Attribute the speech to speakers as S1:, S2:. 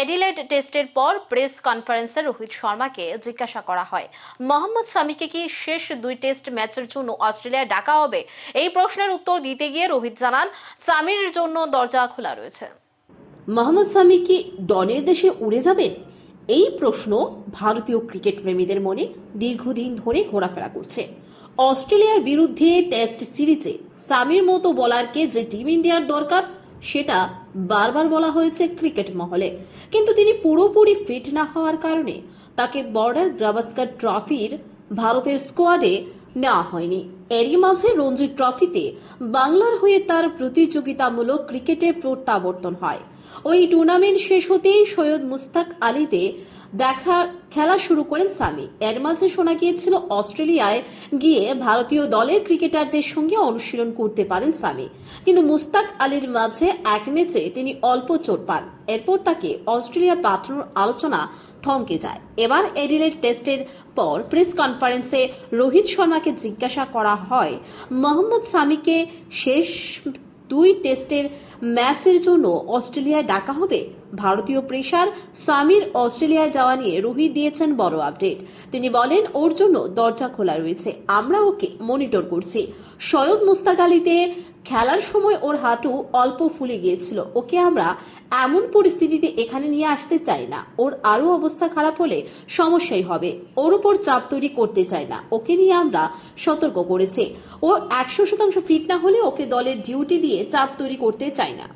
S1: Adelaide টেস্টের পর press কনফারেন্সে রোহিত শর্মাকে জিজ্ঞাসা করা হয়। মোহাম্মদ সামিকে কি শেষ দুই টেস্ট ম্যাচের জন্য অস্ট্রেলিয়ায় ডাকা হবে? এই প্রশ্নের উত্তর দিতে গিয়ে রোহিত জানান, সামির জন্য দরজা খোলা রয়েছে।
S2: মোহাম্মদ সামি কি ডনের দেশে উড়ে যাবেন? এই প্রশ্ন ভারতীয় ক্রিকেট প্রেমীদের মনে দীর্ঘদিন ধরে ঘোরাফেরা করছে। অস্ট্রেলিয়ার বিরুদ্ধে টেস্ট সিরিজে সামির মতো বলারকে যে টিম ইন্ডিয়ার দরকার সেটা বারবার বলা হয়েছে ক্রিকেট মহলে। কিন্তু তিনি পুরোপুরি ফিট না হওয়ার কারণে তাকে বর্ডার গ্রাভাস্কার ট্রফির ভারতের স্কোয়াডে নেওয়া হয়নি। এরই মাঝে রঞ্জি ট্রফিতে বাংলার হয়ে তার প্রতিযোগিতামূলক ক্রিকেটে প্রত্যাবর্তন হয়। ওই টুর্নামেন্ট শেষ হতেই সৈয়দ মুস্তাক আলীতে দেখা, খেলা শুরু করেন সামি এর মাঝে শোনা গিয়েছিল, অস্ট্রেলিয়ায় গিয়ে ভারতীয় দলের ক্রিকেটারদের সঙ্গে অনুশীলন করতে পারেন সামি কিন্তু মুস্তাক আলীর মাঝে এক ম্যাচে তিনি অল্প চোট পান। এরপর তাকে অস্ট্রেলিয়া পাঠানোর আলোচনা থমকে যায়। এবার এডিলেড টেস্টের পর প্রেস কনফারেন্সে রোহিত শর্মাকে জিজ্ঞাসা করা হয়। মোহাম্মদ সামিকে শেষ দুই টেস্টের ম্যাচের জন্য অস্ট্রেলিয়ায় ডাকা হবে। ভারতীয় প্রেসার সামির অস্ট্রেলিয়ায় যাওয়া নিয়ে রোহিত দিয়েছেন বড় আপডেট। তিনি বলেন, ওর জন্য দরজা খোলা রয়েছে। আমরা ওকে মনিটর করছি। সৈয়দ মুস্তাক আলীতে খেলার সময় ওর হাঁটু অল্প ফুলে গিয়েছিল। ওকে আমরা এমন পরিস্থিতিতে এখানে নিয়ে আসতে চাই না। ওর আরও অবস্থা খারাপ হলে সমস্যাই হবে। ওর উপর চাপ তৈরি করতে চাই না। ওকে নিয়ে আমরা সতর্ক করেছে। ও একশো শতাংশ ফিট না হলে ওকে দলের ডিউটি দিয়ে চাপ তৈরি করতে চাই না।